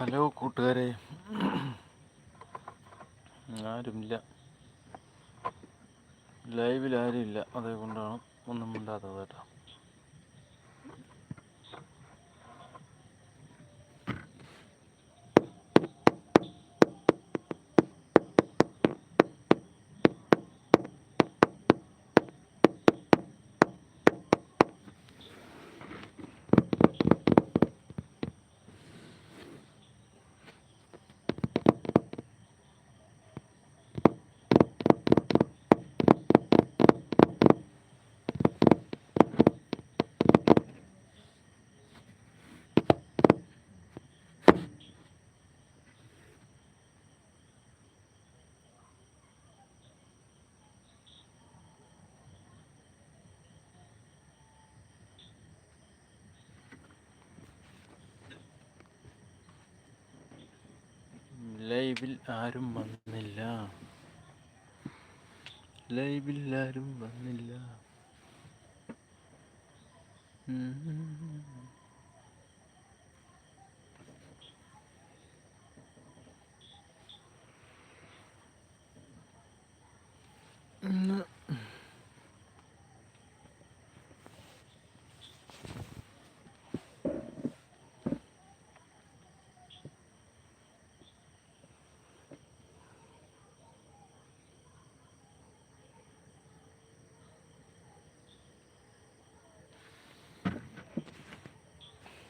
Hello കൂട്ടുകാരെ. ആരുമില്ല. ലൈവിൽ ആരുമില്ല. അതേ കൊണ്ടാണ് ഒന്നും മിണ്ടാത്തത് കേട്ടോ. ലൈവിൽ ആരും വന്നില്ല. ലൈവിൽ ആരും വന്നില്ല.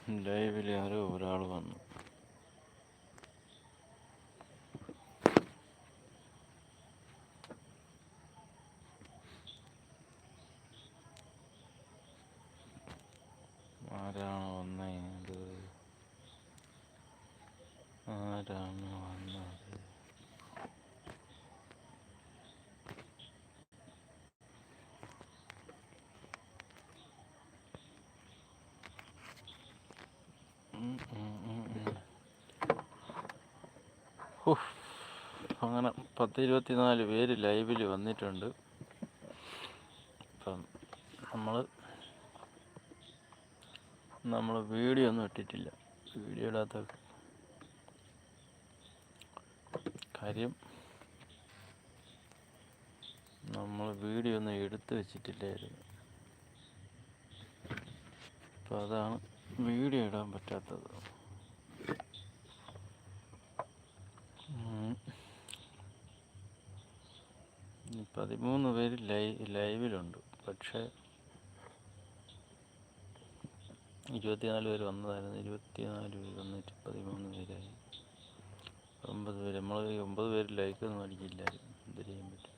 ലൈവിൽ ആരോ ഒരാൾ വന്നു. ആരാണ് വന്നത് ആരാണ് വന്നത്? അങ്ങനെ പത്ത് ഇരുപത്തിനാല് പേര് ലൈവിൽ വന്നിട്ടുണ്ട്. ഇപ്പം നമ്മൾ നമ്മൾ വീഡിയോ ഒന്നും ഇട്ടിട്ടില്ല. വീഡിയോ ഇടാത്ത കാര്യം നമ്മൾ വീഡിയോ ഒന്നും എടുത്തു വെച്ചിട്ടില്ലായിരുന്നു. അപ്പോൾ അതാണ് വീഡിയോ ഇടാൻ പറ്റാത്തത്. പതിമൂന്ന് പേര് ലൈ ലൈവിലുണ്ട്. പക്ഷേ ഇരുപത്തിനാല് പേര് വന്നതായിരുന്നു. ഇരുപത്തിനാല് പേര് വന്നിട്ട് പതിമൂന്ന് പേരായി. ഒമ്പത് പേര്. നമ്മൾ ഒമ്പത് പേര് ലൈക്ക് ഒന്നും അടിക്കില്ലായിരുന്നു. എന്ത് ചെയ്യാൻ പറ്റും?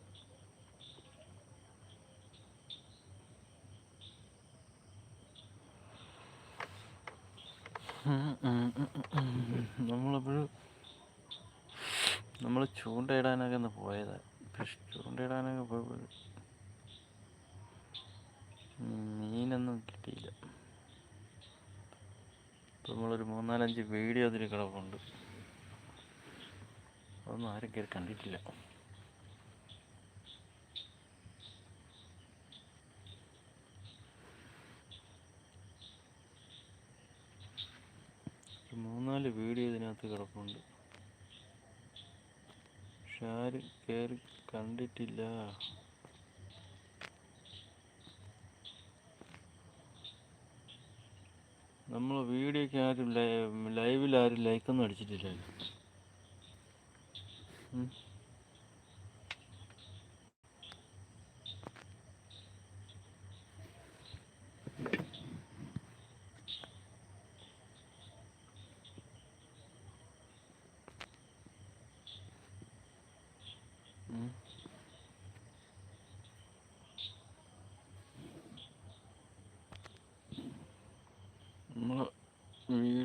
നമ്മളപ്പോഴും നമ്മൾ ചൂണ്ടയിടാനൊക്കെ ഒന്ന് പോയതാ. ചൂണ്ടയിടാനൊക്കെ പോയപ്പോൾ മീനൊന്നും കിട്ടിയില്ല. ഇപ്പം നമ്മളൊരു മൂന്നാലഞ്ച് വീഡിയോ അതിൽ കിടപ്പുണ്ട്. അതൊന്നും ആരും കയറി കണ്ടിട്ടില്ല. മൂന്നാൽ വീഡിയോ ഇതിനകത്ത് കിടപ്പുണ്ട്. പക്ഷെ ആരും കയറി കണ്ടിട്ടില്ല. നമ്മൾ വീഡിയോക്ക് ആരും ലൈവിൽ ആരും ലൈക്കൊന്നും അടിച്ചിട്ടില്ലല്ലോ.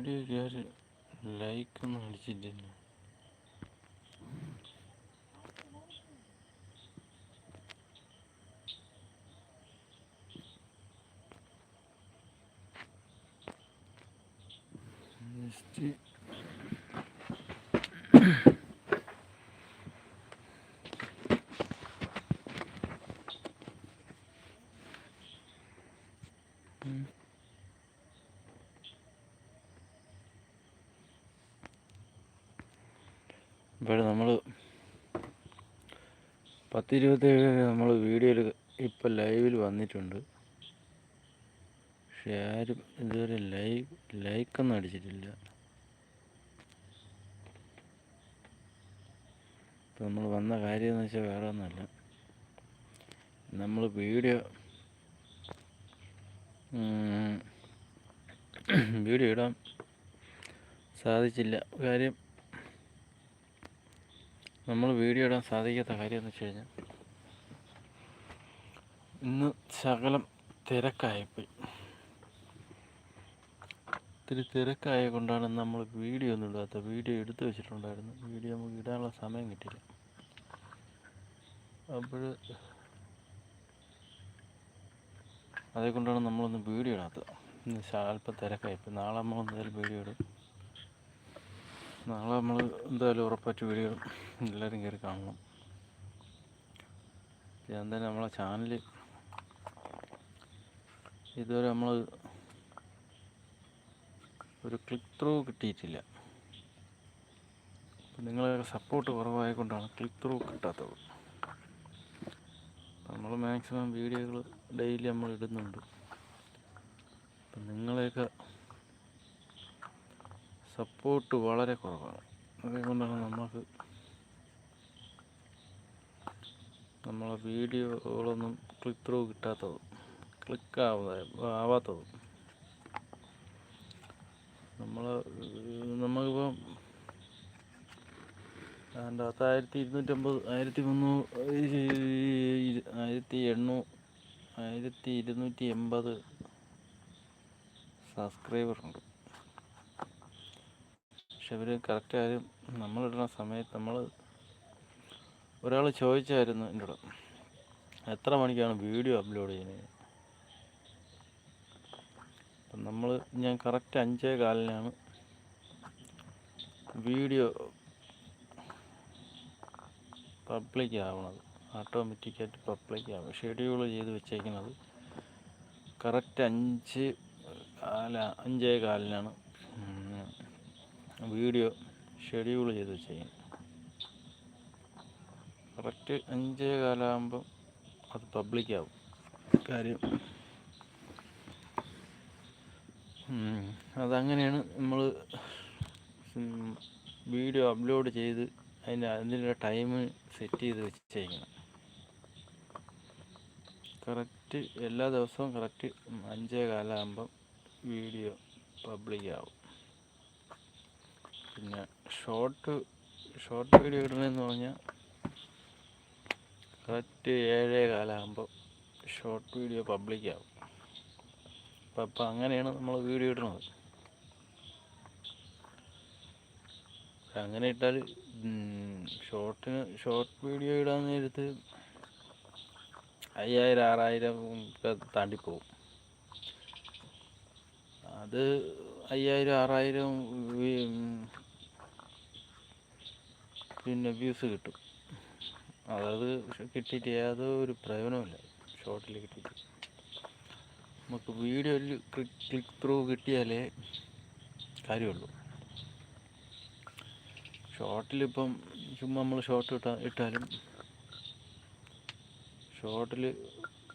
വീഡിയോക്ക് ലൈക്ക് ലൈക്കൊന്നും അടിച്ചിട്ടില്ല ഇപ്പോൾ നമ്മൾ പത്തിരുപത്തേഴ് നമ്മൾ വീഡിയോയിൽ ഇപ്പം ലൈവിൽ വന്നിട്ടുണ്ട്. പക്ഷെ ആരും ഇതുവരെ ലൈവ് ലൈക്കൊന്നും അടിച്ചിട്ടില്ല. ഇപ്പം നമ്മൾ വന്ന കാര്യം എന്ന് വെച്ചാൽ വേറെ ഒന്നുമല്ല നമ്മൾ വീഡിയോ വീഡിയോ ഇടാൻ സാധിച്ചില്ല. കാര്യം നമ്മൾ വീഡിയോ ഇടാൻ സാധിക്കാത്ത കാര്യം എന്ന് വെച്ച് കഴിഞ്ഞാൽ ഇന്ന് ശകലം തിരക്കായിപ്പോയി. ഒത്തിരി തിരക്കായ കൊണ്ടാണ് നമ്മൾ വീഡിയോ ഒന്നും ഇടാത്ത വീഡിയോ എടുത്തു വെച്ചിട്ടുണ്ടായിരുന്നു. വീഡിയോ നമുക്ക് ഇടാനുള്ള സമയം കിട്ടില്ല അപ്പോൾ അതേ കൊണ്ടാണ് നമ്മളൊന്ന് വീഡിയോ ഇടാത്തത്. ഇന്ന് അല്പം തിരക്കായിപ്പോയി. നാളെ എന്തായാലും വീഡിയോ ഇടും. നാളെ നമ്മൾ എന്തായാലും ഉറപ്പായിട്ട് വീഡിയോ എല്ലാവരും കയറി കാണണം. തന്നെ നമ്മളെ ചാനൽ ഇതുവരെ നമ്മൾ ഒരു ക്ലിക്ക് ത്രൂ കിട്ടിയിട്ടില്ല. നിങ്ങളുടെ സപ്പോർട്ട് കുറവായതുകൊണ്ടാണ് ക്ലിക്ക് ത്രൂ കിട്ടാത്തത്. നമ്മൾ മാക്സിമം വീഡിയോകൾ ഡെയിലി നമ്മൾ ഇടുന്നുണ്ട്. അപ്പം നിങ്ങളെയൊക്കെ സപ്പോർട്ട് വളരെ കുറവാണ്. അതുകൊണ്ടാണ് നമുക്ക് നമ്മളെ വീഡിയോകളൊന്നും ക്ലിക്ക് ത്രൂ കിട്ടാത്തത് ക്ലിക്ക് ആവാത്തത്. നമ്മൾ നമുക്കിപ്പം അതിന്റെ അകത്ത് ആയിരത്തി ഇരുന്നൂറ്റമ്പത് ആയിരത്തി മുന്നൂറ് ആയിരത്തി എണ്ണൂ ആയിരത്തി ഇരുന്നൂറ്റി എൺപത് സബ്സ്ക്രൈബറുണ്ട്. പക്ഷെ അവർ കറക്റ്റ് ആരും നമ്മളിടുന്ന സമയത്ത് നമ്മൾ ഒരാൾ ചോദിച്ചായിരുന്നു എന്റെ കൂടെ എത്ര മണിക്കാണ് വീഡിയോ അപ്ലോഡ് ചെയ്യുന്നത് അപ്പം നമ്മൾ ഞാൻ കറക്റ്റ് അഞ്ചേ കാലിനാണ് വീഡിയോ പബ്ലിക് ആവണത് ഓട്ടോമാറ്റിക്കായിട്ട് പബ്ലിക് ആവും ഷെഡ്യൂൾ ചെയ്ത് വെച്ചേക്കുന്നത് കറക്റ്റ് അഞ്ച് കാല അഞ്ചേ കാലിനാണ് വീഡിയോ ഷെഡ്യൂൾ ചെയ്ത് ചെയ്യും കറക്റ്റ് അഞ്ചേ കാലാകുമ്പം അത് പബ്ലിക്കാവും കാര്യം അതങ്ങനെയാണ് നമ്മൾ വീഡിയോ അപ്ലോഡ് ചെയ്ത് അതിന്റെ അതിന്റെ ടൈം സെറ്റ് ചെയ്ത് വെച്ചേക്കണം. കറക്റ്റ് എല്ലാ ദിവസവും കറക്റ്റ് അഞ്ചേ കാലമാകുമ്പം വീഡിയോ പബ്ലിക് ആവും. പിന്നെ ഷോർട്ട് ഷോർട്ട് വീഡിയോ ഇടണമെന്ന് പറഞ്ഞാൽ കറക്റ്റ് ഏഴേ കാലമാകുമ്പോൾ ഷോർട്ട് വീഡിയോ പബ്ലിക് ആവും. അപ്പം അപ്പം അങ്ങനെയാണ് നമ്മൾ വീഡിയോ ഇടുന്നത്. അങ്ങനെ ഇട്ടാൽ ഷോർട്ടിന് ഷോർട്ട് വീഡിയോ ഇടാൻ നേരത്ത് അയ്യായിരം ആറായിരം ഒക്കെ താണ്ടിപ്പോവും. അത് അയ്യായിരം ആറായിരം പിന്നെ വ്യൂസ് കിട്ടും. അതത് കിട്ടിയിട്ട് യാതൊരു പ്രയോജനമില്ല ഷോർട്ടിൽ കിട്ടിയിട്ട്. നമുക്ക് വീഡിയോയിൽ ക്ലിക്ക് ത്രൂ കിട്ടിയാലേ കാര്യമുള്ളൂ. ഷോർട്ടിലിപ്പം ചുമ്മാ നമ്മൾ ഷോർട്ട് ഇട്ടാ ഇട്ടാലും ഷോർട്ടിൽ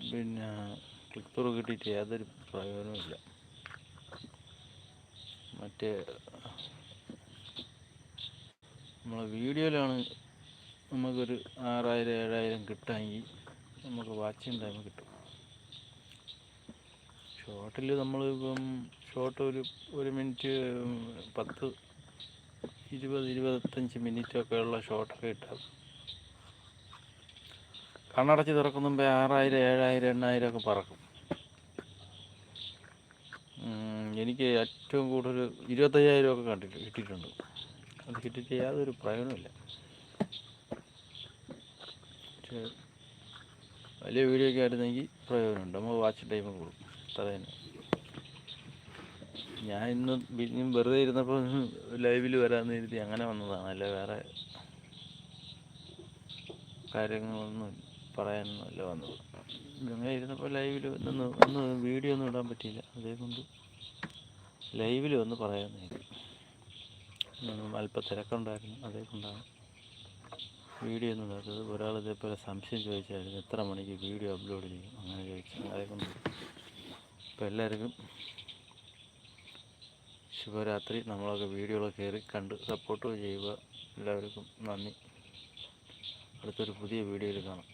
പിന്നെ ക്ലിക്ക് ത്രൂ കിട്ടിയിട്ട് യാതൊരു പ്രയോജനമില്ല മറ്റേ നമ്മളെ വീഡിയോയിലാണ് നമുക്കൊരു ആറായിരം ഏഴായിരം കിട്ടാമെങ്കിൽ നമുക്ക് വാച്ചിങ് ടൈം കിട്ടും. ഷോർട്ടിൽ നമ്മളിപ്പം ഷോർട്ട് ഒരു ഒരു മിനിറ്റ് പത്ത് ഇരുപത് ഇരുപത്തഞ്ച് മിനിറ്റൊക്കെ ഉള്ള ഷോട്ടൊക്കെ ഇട്ടാൽ കണ്ണടച്ച് തുറക്കുന്ന മുമ്പേ ആറായിരം ഏഴായിരം എണ്ണായിരം ഒക്കെ പറക്കും. എനിക്ക് ഏറ്റവും കൂടുതൽ ഇരുപത്തയ്യായിരം ഒക്കെ കണ്ടിട്ട് കിട്ടിയിട്ടുണ്ട്. അത് ഹിറ്റ് യാതൊരു പ്രയോജനമില്ല പക്ഷേ വലിയ വീഡിയോ ഒക്കെ ആയിരുന്നെങ്കിൽ പ്രയോജനമുണ്ട്. നമ്മൾ വാച്ച് ടൈം കൂടും തലേന്ന് ഞാൻ ഇന്ന് പിന്നെയും വെറുതെ ഇരുന്നപ്പോൾ ലൈവിൽ വരാമെന്ന് കരുതി അങ്ങനെ വന്നതാണ്. അല്ല വേറെ കാര്യങ്ങളൊന്നും പറയാനൊന്നുമല്ല വന്നത്. അങ്ങനെ ഇരുന്നപ്പോൾ ലൈവിൽ നിന്ന് ഒന്ന് വീഡിയോ ഒന്നും ഇടാൻ പറ്റിയില്ല. അതേ കൊണ്ട് ലൈവിൽ ഒന്ന് പറയാമെന്ന് കരുതി. അല്പം തിരക്കുണ്ടായിരുന്നു അതേ കൊണ്ടാണ് വീഡിയോ ഒന്നും ഇടാത്തത് ഒരാൾ ഇതേപോലെ സംശയം ചോദിച്ചായിരുന്നു എത്ര മണിക്ക് വീഡിയോ അപ്ലോഡ് ചെയ്യും? അങ്ങനെ ചോദിച്ചു അതേ കൊണ്ട് ഇപ്പോൾ എല്ലാവർക്കും ശുഭരാത്രി. നമ്മളൊക്കെ വീഡിയോകൾ കയറി കണ്ട് സപ്പോർട്ട് ചെയ്യുക. എല്ലാവർക്കും നന്ദി. അടുത്തൊരു പുതിയ വീഡിയോയിൽ കാണാം.